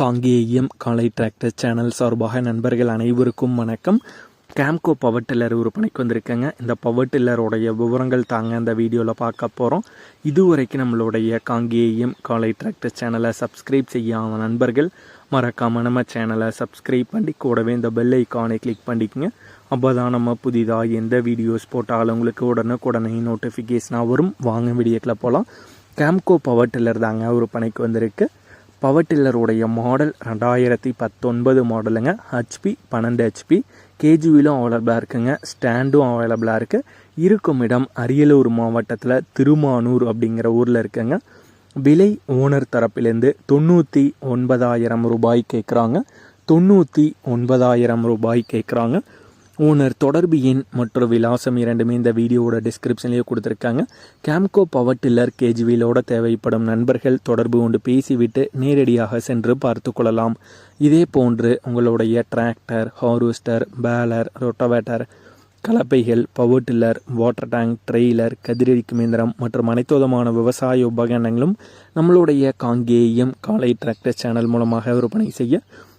காங்கேயம் காலை tractor channel சார்பாக நண்பர்கள் அனைவருக்கும் வணக்கம். கேம்கோ பவர் டில்லர் விற்பனைக்கு வந்திருக்கேங்க. இந்த பவர் டில்லருடைய விவரங்கள் தாங்க இந்த வீடியோவில் பார்க்க போகிறோம் இதுவரைக்கும் நம்மளுடைய காங்கேயம் காலை டிராக்டர் சேனலை சப்ஸ்கிரைப் செய்யாத நண்பர்கள் மறக்காம நம்ம சேனலை சப்ஸ்கிரைப் பண்ணி கூடவே இந்த பெல் ஐக்கானை கிளிக் பண்ணிக்கங்க. அப்போ தான் நம்ம புதிதாக எந்த வீடியோஸ் போட்டாலும் உங்களுக்கு உடனுக்குடனே நோட்டிஃபிகேஷனாக வரும். வாங்க வீடியோக்கில் போகலாம் கேம்கோ பவர் டில்லர் தாங்க விற்பனைக்கு வந்திருக்கு. பவர் டில்லருடைய மாடல் ரெண்டாயிரத்தி பத்தொன்பது மாடலுங்க. ஹச்பி பன்னெண்டு ஹெச்பி கேஜிவிலும் அவைலபிளாக இருக்குங்க. ஸ்டாண்டும் அவைலபிளாக இருக்குது இருக்கும் இடம் அரியலூர் மாவட்டத்தில் திருமானூர் அப்படிங்கிற ஊரில் இருக்குங்க. விலை ஓனர் தரப்பிலேருந்து தொண்ணூற்றி ஒன்பதாயிரம் ரூபாய் கேட்குறாங்க தொண்ணூற்றி ஒன்பதாயிரம் ரூபாய் கேட்குறாங்க ஓனர் தொடர்பு எண் மற்றும் விலாசம் இரண்டுமே இந்த வீடியோவோட டிஸ்கிரிப்ஷன்லேயே கொடுத்துருக்காங்க. கேம்கோ பவர் டில்லர் கேஜிவிலோட தேவைப்படும் நண்பர்கள் தொடர்பு கொண்டு பேசிவிட்டு நேரடியாக சென்று பார்த்து கொள்ளலாம். இதே போன்று உங்களுடைய tractor harvester baler rotavator கலப்பைகள் power tiller water tank trailer கதிரடிக்கும் இயந்திரம் மற்றும் அனைத்து விதமான விவசாய உபகரணங்களும் நம்மளுடைய காங்கேயம் காலை டிராக்டர் சேனல் மூலமாக விற்பனை செய்ய